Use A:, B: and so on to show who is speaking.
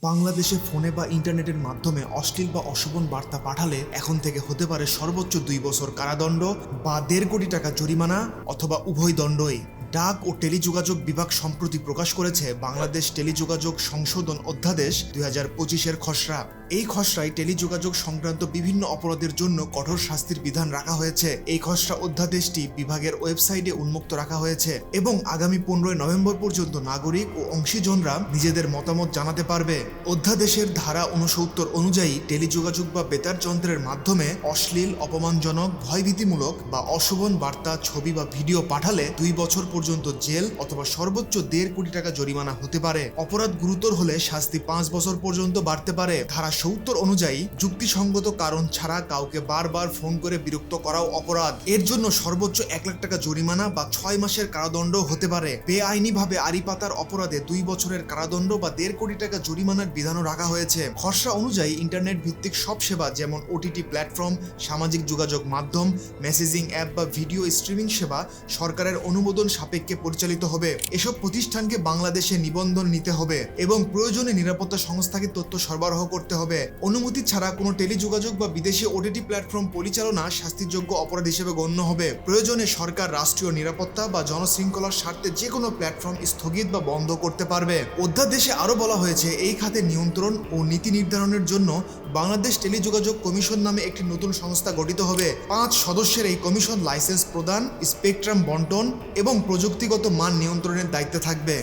A: বাংলাদেশে ফোনে বা ইন্টারনেটের মাধ্যমে অশ্লীল বা অশোভন বার্তা পাঠালে এখন থেকে হতে পারে সর্বোচ্চ দুই বছর কারাদণ্ড বা দেড় কোটি টাকা জরিমানা অথবা উভয় দণ্ডই। ডাক ও টেলিযোগাযোগ বিভাগ সম্প্রতি প্রকাশ করেছে বাংলাদেশ টেলিযোগাযোগ সংশোধন অধ্যাদেশ দুই হাজার পঁচিশের খসড়া। এই খসড়ায় টেলিযোগাযোগ সংক্রান্ত বিভিন্ন অপরাধের জন্য কঠোর শাস্তির বিধান রাখা হয়েছে। এই খসড়া অধ্যাদেশটি বিভাগের ওয়েবসাইটে উন্মুক্ত রাখা হয়েছে এবং আগামী পনেরোই নভেম্বর পর্যন্ত নাগরিক ও অংশীজনরা নিজেদের মতামত জানাতে পারবে। অধ্যাদেশের ধারা উনসত্তর অনুযায়ী টেলিযোগাযোগ বা বেতার যন্ত্রের মাধ্যমে অশ্লীল, অপমানজনক, ভয়ভীতিমূলক বা অশোভন বার্তা, ছবি বা ভিডিও পাঠালে দুই বছর পর্যন্ত জেল অথবা সর্বোচ্চ দেড় কোটি টাকা জরিমানা হতে পারে। অপরাধ গুরুতর হলে শাস্তি পাঁচ বছর পর্যন্ত বাড়তে পারে। ধারা সত্তর অনুযায়ী যুক্তিসঙ্গত কারণ ছাড়া কাউকে বারবার ফোন করে বিরক্ত করাও অপরাধ। এর জন্য সর্বোচ্চ এক লাখ টাকা জরিমানা বা ছয় মাসের কারাদণ্ড হতে পারে। বেআইনিভাবে আড়ি পাতার অপরাধে দুই বছরের কারাদণ্ড বা দেড় কোটি টাকা জরিমানার বিধানও রাখা হয়েছে। খসড়া অনুযায়ী ইন্টারনেট ভিত্তিক সব সেবা যেমন ওটিটি প্ল্যাটফর্ম, সামাজিক যোগাযোগ মাধ্যম, মেসেজিং অ্যাপ বা ভিডিও স্ট্রিমিং সেবা সরকারের অনুমোদন সাপেক্ষে পরিচালিত হবে। এসব প্রতিষ্ঠানকে বাংলাদেশে নিবন্ধন নিতে হবে এবং প্রয়োজনে নিরাপত্তা সংস্থাকে তথ্য সরবরাহ করতে হবে। অনুমতি ছাড়া কোনো টেলিযোগাযোগ বা বিদেশি ওটিটি প্ল্যাটফর্ম পরিচালনা শাস্তিযোগ্য অপরাধ হিসেবে গণ্য হবে। প্রয়োজনে সরকার রাষ্ট্রীয় নিরাপত্তা বা জনশৃঙ্খলার স্বার্থে যে কোনো প্ল্যাটফর্ম স্থগিত বা বন্ধ করতে পারবে। অধ্যাদেশে আরও বলা হয়েছে, এই খাতে নিয়ন্ত্রণ ও নীতি নির্ধারণের জন্য বাংলাদেশ টেলিযোগাযোগ কমিশন নামে একটি নতুন সংস্থা গঠিত হবে। পাঁচ সদস্যের এই কমিশন লাইসেন্স প্রদান, স্পেকট্রাম বন্টন এবং প্রযুক্তিগত মান নিয়ন্ত্রণের দায়িত্বে থাকবে।